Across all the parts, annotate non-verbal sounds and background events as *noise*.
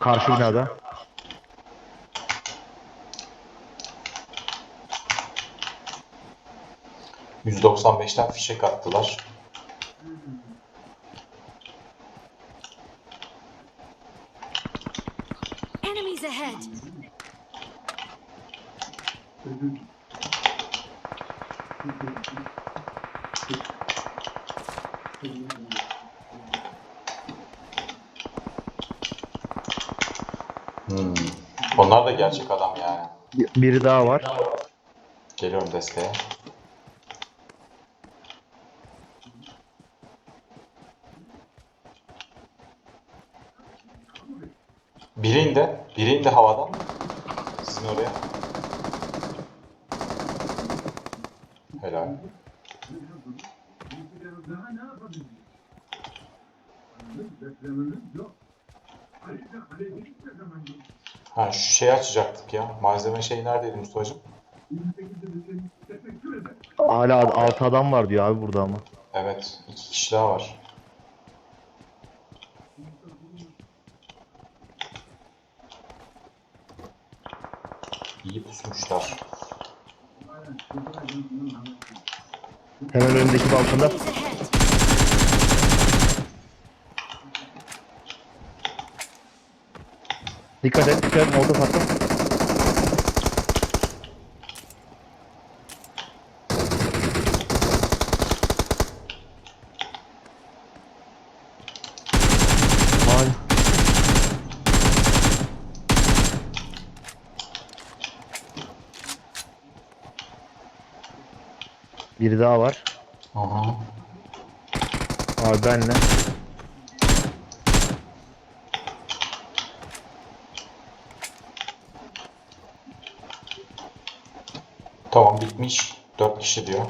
Karşı binada. %95'ten fişek attılar. Enemies ahead! Hmm. Onlar da gerçek adam yani. Bir- Biri daha var. Geliyorum desteğe. Biri indi. Biri indi havadan. Sizin oraya. Helal. Ha şu şeyi açacaktık ya. Malzeme şeyi neredeydi Mustafa'cığım? Hala altı adam var diyor abi burada ama. Evet. iki kişi daha var. İyi pusmuşlar. Hemen önündeki balkonda. Enemies ahead! Dikkat et, dikkat et. Molotof attım. Ay. Biri daha var. Aha. Abi benle. Tamam bitmiş. 4 kişi diyor.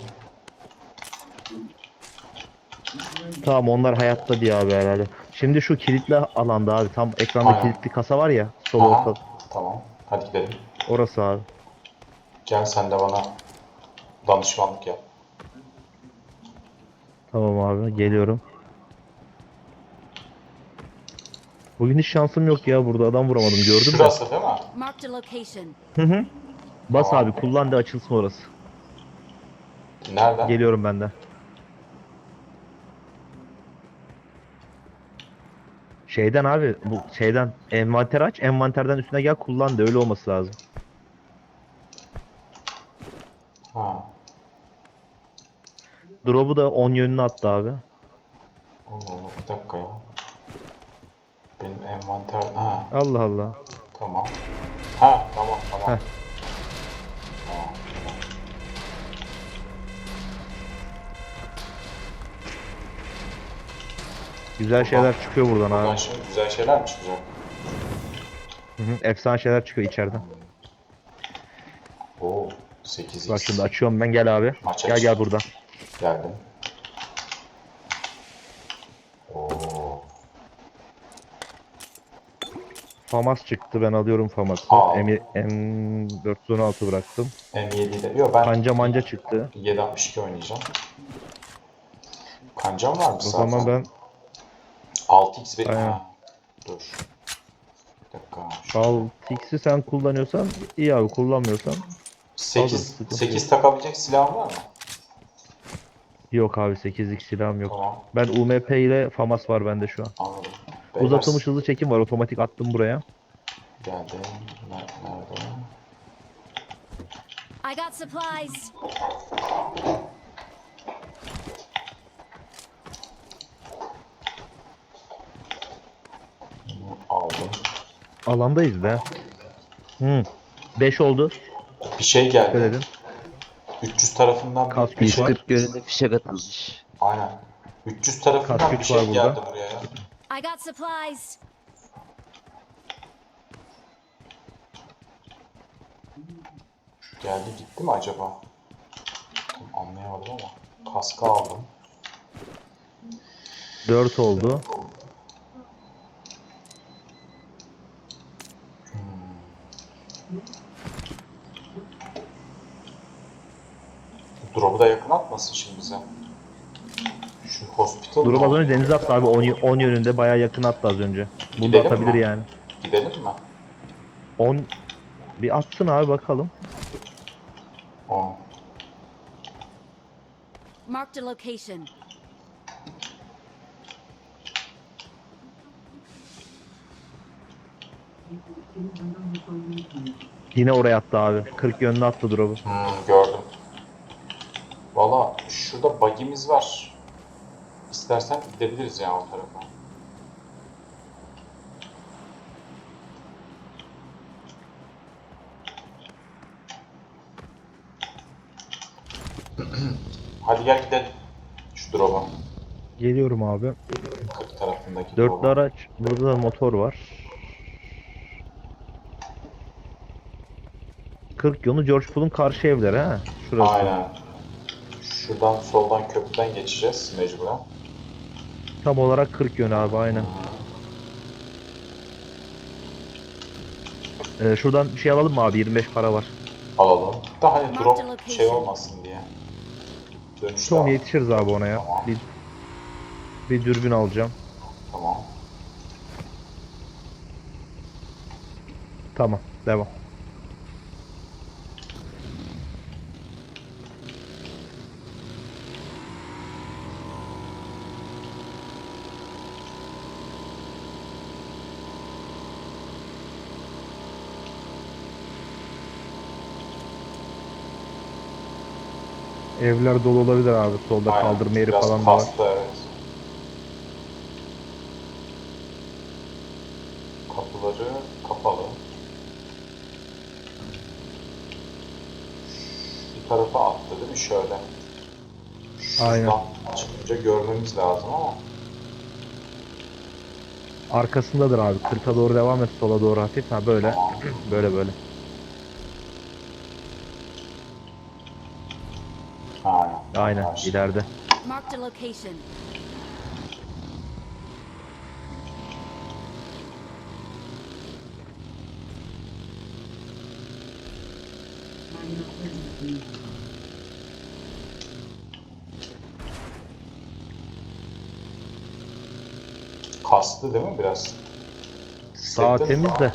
Tamam onlar hayatta diye abi herhalde. Şimdi şu kilitli alanda abi tam ekranda Aynen. kilitli kasa var ya sol Aha. orta. Tamam. Hadi gidelim. Orası abi. Gel sen de bana danışmanlık yap. Tamam abi geliyorum. Bugün hiç şansım yok ya burada adam vuramadım gördün mü? Şurası değil mi? Marked a location. Hı hı. Bas Tamam. abi kullan da açılsın orası. Nereden? Geliyorum ben de. Şeyden abi bu şeyden envanter aç envanterden üstüne gel kullan da öyle olması lazım. Ha. Drop'u da 10 yönüne attı abi. Allah Allah bir dakika ya. Benim envanter... Ha Allah Allah. tamam. Ha tamam tamam. Heh. Güzel şeyler çıkıyor buradan Buradan abi. şimdi güzel şeyler mi çıkacak? Hı hı. Efsane şeyler çıkıyor içeriden. Oo 8x. Bak şimdi açıyorum ben gel abi. Maç Gel aç. gel buradan. Geldim. Oo. Famas çıktı ben alıyorum Famas'ı. Al. M M416 bıraktım. M7'de. Yok ben Kanca manca çıktı. 762 oynayacağım. Kancam var mı O zaten? zaman ben 6x benim. Aynen. Ha. Dur. Bir dakika. Al X'i sen kullanıyorsan iyi abi kullanmıyorsan 8, sıkıntı 8 takabilecek silahın var mı? yok abi 8x silahım yok. Tamam. Ben UMP ile Famas var bende şu an. Anladım. Beyler, Uzatılmış hızlı çekim var otomatik attım buraya. Geldi. Ner- Nerede? I got supplies! Bunu aldım. Alandayız be. Hı. 5 oldu. Bir şey geldi. edin. 300 tarafından bir, Kask bir şey. 140 yönünde fişek atılmış. Aynen. 300 tarafından bir şey var burada. geldi buraya. ya. I got supplies! Geldi gitti mi acaba? Tam anlayamadım ama. Kaskı aldım. 4 oldu. Drop'u da yakın atmasın şimdi bize. Şu hospital Durum az önce denize attı abi 10, 10 yönünde bayağı yakın attı az önce. Bunu da Gidelim atabilir mi? yani. Gidelim 10 bir atsın abi bakalım. 10. Marked a location. Yine oraya attı abi. 40 yönlü attı drop'u. Hmm, gördüm. Valla şurada bug'imiz var. İstersen gidebiliriz ya o tarafa. *clears throat* Hadi gel gidelim. Şu drop'a. Geliyorum abi. 40 tarafındaki Dörtlü drop'a. araç. Burada da motor var. 40 yönü George Pool'un karşı evleri ha. Şurası. Aynen. Şuradan soldan köprüden geçeceğiz mecburen. Tam olarak 40 yönü abi aynen. Ee, şuradan bir şey alalım mı abi? 25 para var. Alalım. Da hani drop şey olmasın diye. Dönüşte Tamam al. yetişiriz abi ona ya. Tamam. Bir, bir dürbün alacağım. Tamam. Tamam. Devam. Evler dolu olabilir abi. Solda Aynen. kaldırma yeri Biraz falan da var. kaslı, evet. Kapıları kapalı. Bir tarafa attı değil mi? Şöyle. Aynen. Çıkınca görmemiz lazım ama. Arkasındadır abi. 40'a doğru devam et. Sola doğru hafif. Ha böyle. *clears throat* Böyle böyle. Aynen. İleride. Marked a location. Kastı değil mi biraz? Sağ mi? temiz de.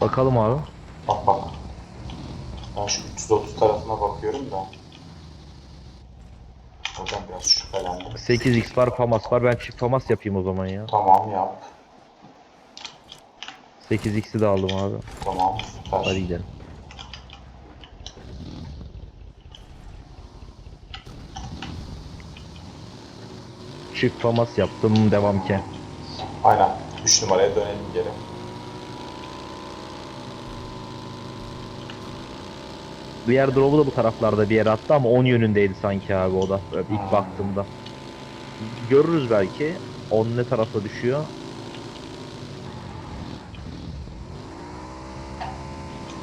Bakalım abi. Bak bak. Ben şu 330 tarafına bakıyorum da. Oradan biraz şüphelendim. 8x var, famas var. Ben çift famas yapayım o zaman ya. Tamam yap. 8x'i de aldım abi. Tamam süper. Hadi gidelim. Çift famas yaptım. Devam ki. Aynen. 3 numaraya dönelim geri. Diğer drop'u da bu taraflarda bir yere attı ama 10 yönündeydi sanki abi o da. Böyle ilk Hmm. baktığımda. Görürüz belki. 10 ne tarafa düşüyor.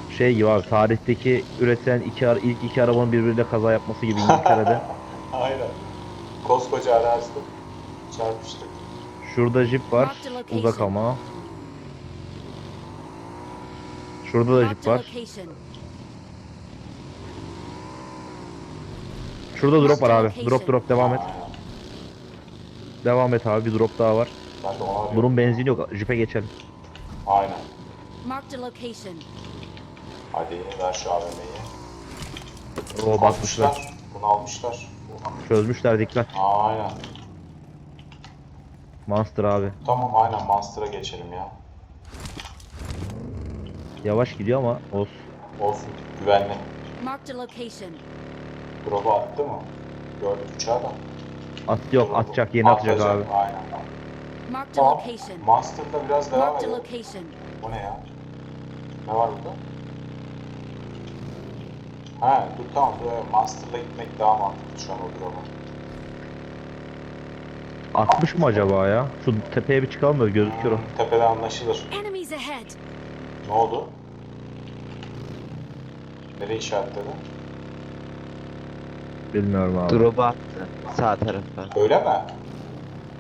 Şey gibi abi tarihteki üretilen iki ara- ilk iki arabanın birbiriyle kaza yapması gibi İngiltere'de. *laughs* Aynen. Koskoca arazide çarpıştık. Şurada jip var. Uzak ama. Şurada da jip var. Şurada drop var abi. Drop drop devam et. Devam et abi. Bir drop daha var. Ben de. Bunun benzini yok. Jipe geçelim. Aynen. Marked a location. Hadi ver şu AVM'yi. O basmışlar. Bunu almışlar. Çözmüşler dikkat. Aynen. Monster abi. Tamam aynen Monster'a geçelim ya. Yavaş gidiyor ama olsun. Olsun güvenli. Marked a location. Drop'u attı mı? Gördük uçağı da. At yok Drop'u atacak yeni atacak abi. Aynen. Marked a Tamam. location. Monster'da biraz devam Marked a edelim. location. Bu ne ya? Ne var burada? Ha dur tamam dur evet. Monster'la gitmek daha mantıklı şu an o drop'a. 60 mı acaba ya? Şu tepeye bir çıkalım da gözüküyor o. Hmm, tepeden anlaşılır. Enemies ahead. Ne oldu? Nereye işaretledi? Bilmiyorum abi. Drop'u attı. Sağ tarafa. Öyle mi?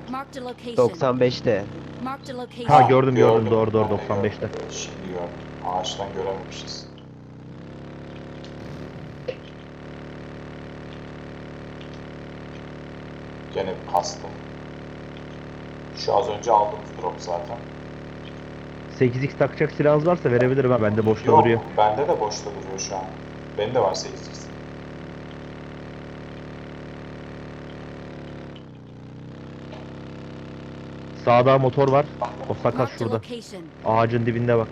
Marked a location. 95'te. Marked a location. Ha gördüm gördüm doğru doğru Ben de 95'te. gördüm. Şimdi gördüm. Ağaçtan görememişiz. Gene bir kastı. Şu az önce aldığımız drop zaten. 8x takacak silahınız varsa verebilirim ha. Bende boşta Yok, duruyor. bende de boşta duruyor şu an. Benim de var 8x. Sağda motor var. O sakat şurada. Ağacın dibinde bak.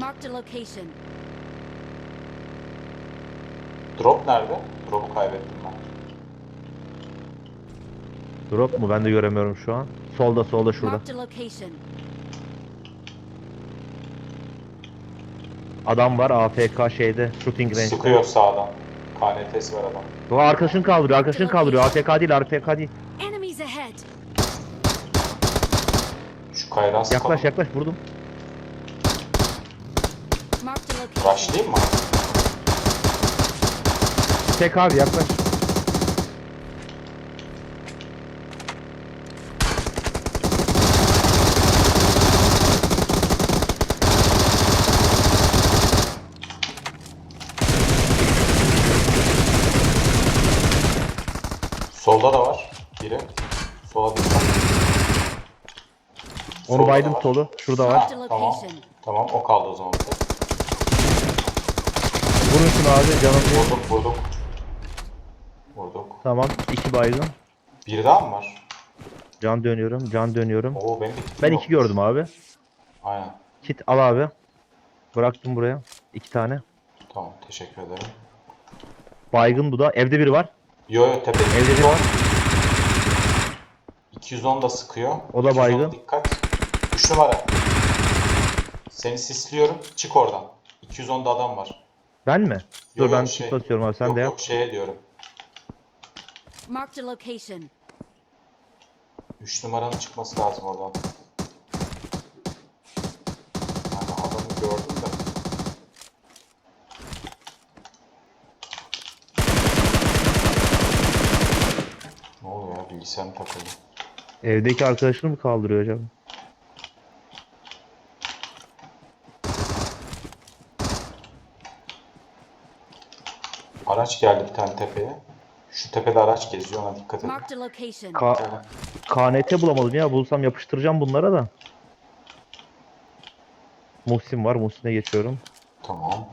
Marked a location. Drop nerede? Drop'u kaybettim ben. Drop mu? Ben de göremiyorum şu an. Solda solda şurada. Marked a location. Adam var AFK şeyde. Shooting range. Sıkıyor sağdan. KNT'si var adam. O arkadaşını kaldırıyor. Arkadaşını kaldırıyor. AFK değil AFK değil. Enemies ahead. Şu kayadan sıkalım. Yaklaş yaklaş vurdum. Rushlayayım mı? Tek abi yaklaş. Solda da var. Biri. Sola dikkat. Onu Solda baydım var. solu. Şurada var. Tamam. Tamam o kaldı o zaman. bir tek. Vurun şunu abi canım. Vurduk vurduk. Vurduk. Tamam. iki baygın. Bir daha mı var? Can dönüyorum. Can dönüyorum. Oo benim de kitim Ben yok. iki gördüm abi. Aynen. Kit al abi. Bıraktım buraya. iki tane. Tamam teşekkür ederim. Baygın bu da. Evde biri var. Yo yo tepe. Evde biri var. 210 da sıkıyor. O da 210 baygın. Dikkat. 3 numara. Seni sisliyorum. Çık oradan. 210'da adam var. Ben mi? Dur yo, ben şey- basıyorum abi. Sen yok de yap. yok şeye diyorum. Marked a location. 3 numaranın çıkması lazım oradan. Yani adamı gördüm de. Ne oluyor ya bilgisayarım takıldı. Evdeki arkadaşını mı kaldırıyor acaba? Araç geldi bir tane tepeye. Şu tepede araç geziyor ona dikkat edin. Marked a location. Ka KNT bulamadım ya. Bulsam yapıştıracağım bunlara da. Muhsin var. Muhsin'e geçiyorum. Tamam.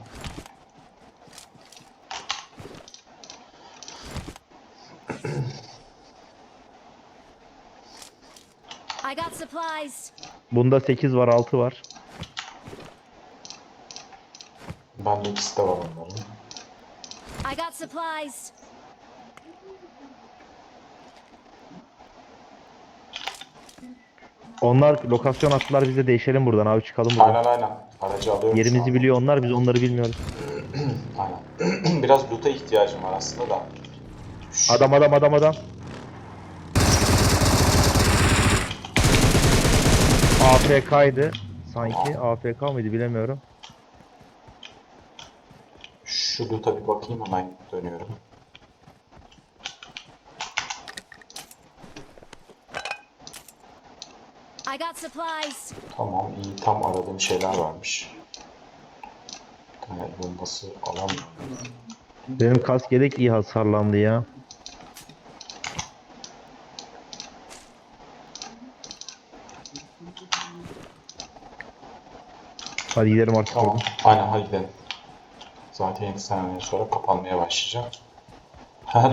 I got supplies. Bunda 8 var 6 var. Bende ikisi de var onların. I got supplies. Onlar lokasyon attılar bize değişelim buradan abi çıkalım buradan. Aynen aynen. Aracı alıyorum şu Yerimizi biliyor onlar biz onları bilmiyoruz. *clears throat* Aynen. *clears throat* Biraz loot'a ihtiyacım var aslında da. Şu- Adam adam adam adam. AFK'ydı sanki. AFK mıydı bilemiyorum. Şu loot'a bir bakayım hemen dönüyorum. I got supplies. Tamam iyi tam aradığım şeyler varmış. Bir tane bombası alan Benim kask yedek iyi hasarlandı ya. Hadi gidelim artık Tamam. Aynen hadi gidelim. Zaten 7 saniye sonra kapanmaya başlayacak.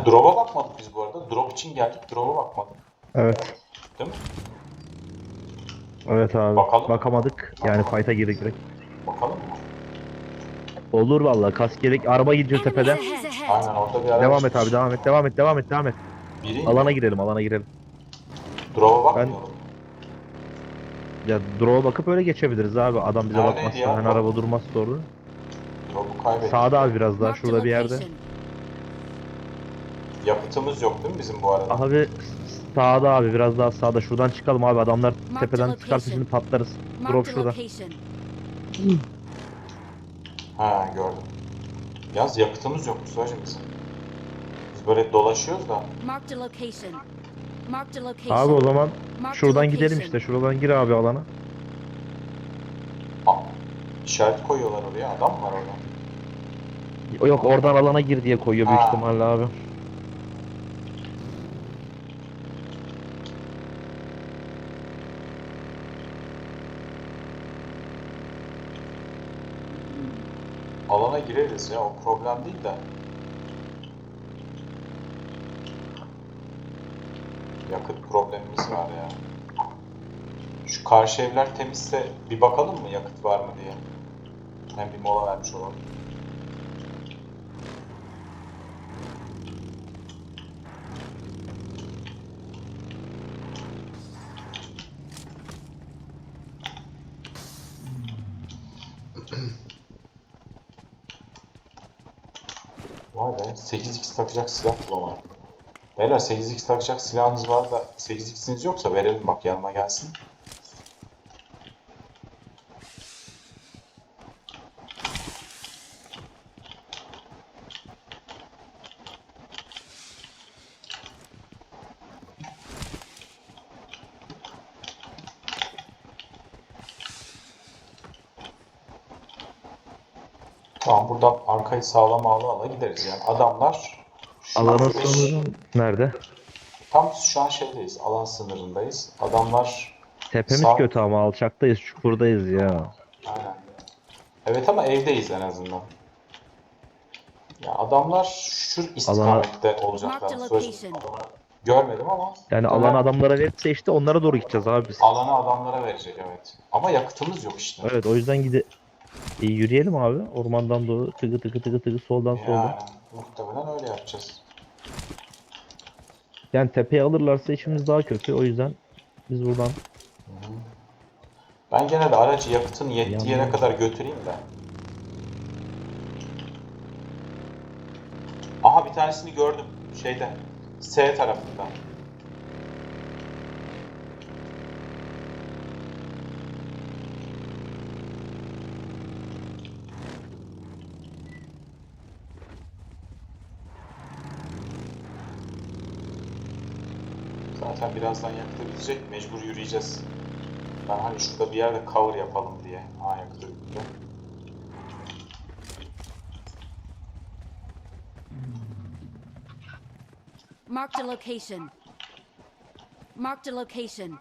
Drop'a bakmadık biz bu arada. Drop için geldik. Drop'a bakmadık. Evet. Değil mi? Evet abi. Bakalım. Bakamadık. Yani fight'a girdik direkt. Bakalım mı? Olur vallahi kask yedek. Araba gidiyor tepede. Enemies ahead. Aynen orada bir araç. Devam et abi devam et devam et devam et devam et. Biri Alana girelim alana girelim. drop'a bakmıyorum. Ya drop'a bakıp öyle geçebiliriz abi. Adam bize Neredeydi bakmazsa ya? hani araba durmaz sorun. Drop'u kaybettik. Sağda abi biraz daha şurada bir yerde. Yakıtımız yok değil mi bizim bu arada? Abi sağda abi biraz daha sağda. Şuradan çıkalım abi. Adamlar Marked tepeden çıkarsa şimdi patlarız. Drop şurada. Ha gördüm. Yalnız yakıtımız yok Musa'cığım bizim. Biz böyle dolaşıyoruz da. Marked a location. Marked a location. Abi o zaman şuradan gidelim işte. Şuradan gir abi alana. Aa, işaret koyuyorlar oraya. Adam var orada? Yok oradan alana gir diye koyuyor büyük Aa. ihtimalle abi. Alana gireriz ya o problem değil de. Yakıt problemimiz var ya. Şu karşı evler temizse bir bakalım mı yakıt var mı diye. Hem bir mola vermiş olalım. 8x takacak silah bulamadım. Beyler 8x takacak silahınız var da 8x'iniz yoksa verelim bak yanıma gelsin. Tamam buradan arkayı sağlam ala ala gideriz yani. Adamlar şu beş- sanırım nerede? Tam şu an şeydeyiz. Alan sınırındayız. Adamlar Tepemiz Sağ- kötü ama alçaktayız, çukurdayız ya. aynen. Evet ama evdeyiz en azından. Ya adamlar şu istikamette olacaklar. Marked a Söz- location. Görmedim ama Yani alan adamlara verirse işte onlara doğru gideceğiz abi biz. alanı adamlara verecek evet. Ama yakıtımız yok işte. Evet o yüzden gide E, yürüyelim abi ormandan doğru tıkı tıkı tıkı tıkı soldan Yani soldan. muhtemelen öyle yapacağız. Yani tepeye alırlarsa işimiz daha kötü o yüzden biz buradan Ben gene de aracı yakıtın yettiği yere kadar götüreyim de. Aha bir tanesini gördüm. Şeyde. S tarafında. Zaten birazdan bitecek. Mecbur yürüyeceğiz. Ben hani şurada bir yerde cover yapalım diye. Yakıtı bitti. Marked a location. Marked a location.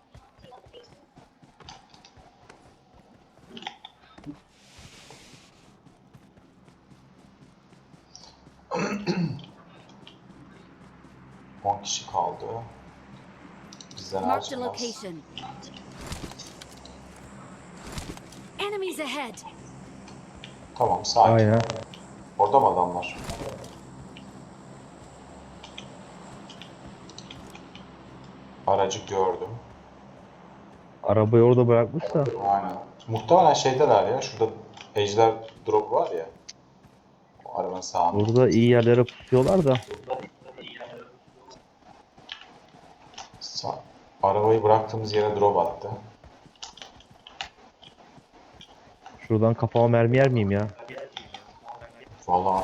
On kişi kaldı. Marked a harcamaz. location. Enemies ahead. Tamam sakin. aynen. Orada mı adamlar? Aracı gördüm. Arabayı orada bırakmışsa Aynen. Muhtemelen şeydeler ya. Şurada ejder drop var ya. O arabanın sağında. burada iyi yerlere pusuyorlar da Sa- Arabayı bıraktığımız yere drop attı. şuradan kafama mermi yer miyim ya? Vallahi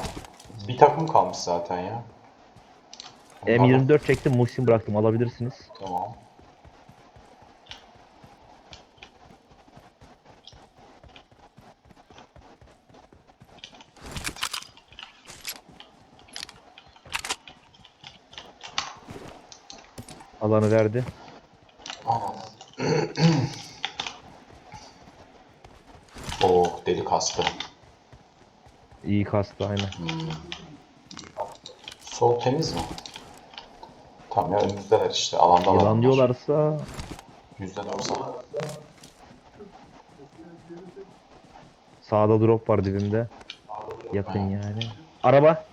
bir takım kalmış zaten ya. M24 çektim Muhsin bıraktım alabilirsiniz. Tamam. Alanı verdi. *clears throat* Oh deli kastı. İyi kastı aynen. Sol temiz mi? Tamam ya önümüzdeler işte alanda Yılan diyorlarsa Yüzde doksan. sağda drop var dibimde. Yakın yani. Araba.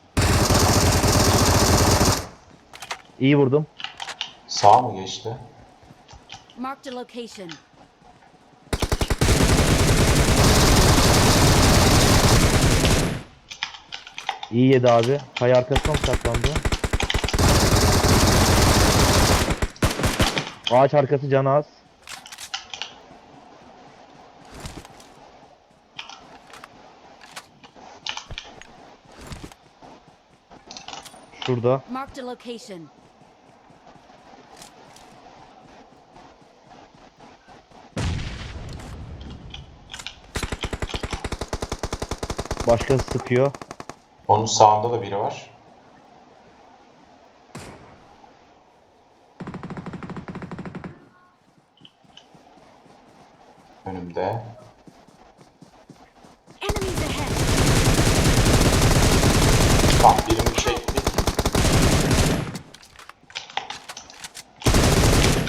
İyi vurdum. Sağ mı geçti? Marked a location. İyi yedi abi. Kaya arkasına mı saklandı? Ağaç arkası canı az. Şurada. Marked a location. Başkası sıkıyor. Onun sağında da biri var. Önümde. Tamam birini çektik.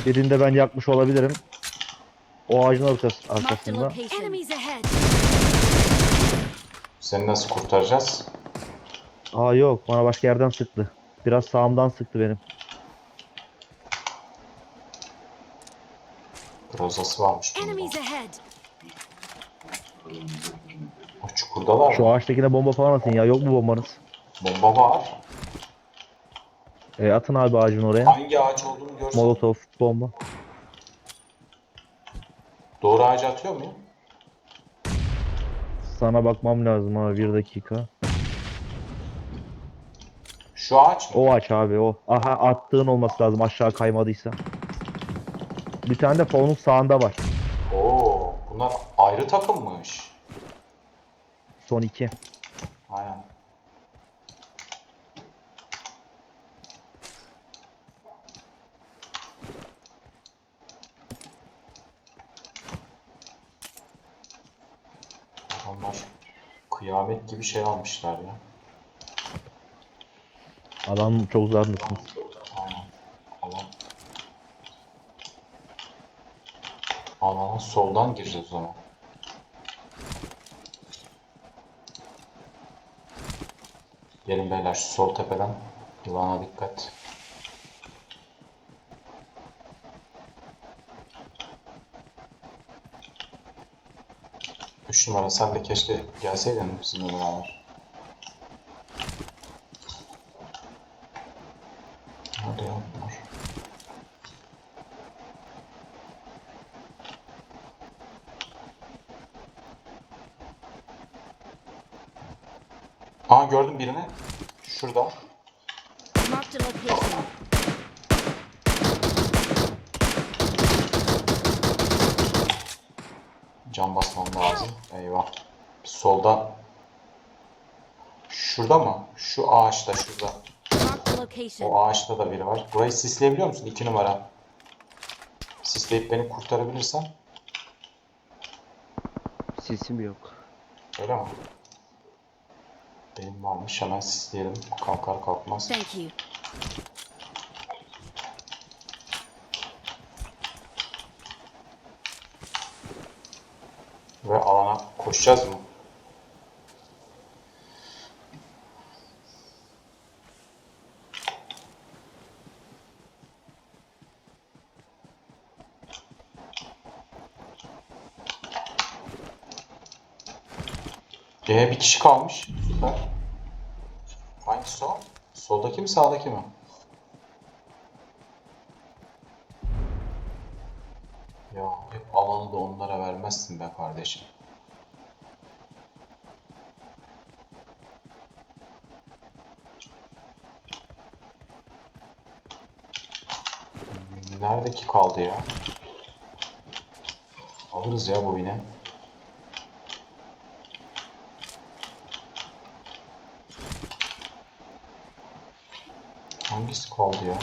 Birini de ben yakmış olabilirim. O ağacın arkası, arkasında. Seni nasıl kurtaracağız? Aa yok bana başka yerden sıktı. Biraz sağımdan sıktı benim. Grozası varmış bunda. Enemies ahead. O çukurdalar Şu mı? ağaçtakine bomba falan atın ya. Yok mu bombanız? Bomba var. E, atın abi ağacın oraya. Hangi ağaç olduğunu görsen. Molotof bomba. Doğru ağacı atıyor muyum? Sana bakmam lazım abi bir dakika. Şu ağaç mı? O ağaç abi o. Aha attığın olması lazım aşağı kaymadıysa. Bir tane de fonun sağında var. Oo, bunlar ayrı takımmış. Son iki. Aynen. Adamlar kıyamet gibi şey almışlar ya. Adam çok uzakmışsınız. Aynen. Alan. Alana soldan gireceğiz o zaman. Gelin beyler şu sol tepeden yılana dikkat. Üç numara sen de keşke gelseydin bizimle beraber. Nerede ya bunlar? Aa gördüm birini. Şurada. Marked a location. Can basmam lazım. Eyvah. Solda. Şurada mı? Şu ağaçta şurada. Location. O ağaçta da biri var. Burayı sisleyebiliyor musun? İki numara. Sisleyip beni kurtarabilirsen. Sesim yok. Öyle mi? Benim varmış. Hemen sisleyelim. Kalkar kalkmaz. Thank you. Ve alana koşacağız mı? Ee, bir kişi kalmış. Süper. Hangisi o? Soldaki mi sağdaki mi? Ya hep alanı da onlara vermezsin be kardeşim. Nerede ki kaldı ya? Alırız ya bu yine. Hangisi kaldı ya?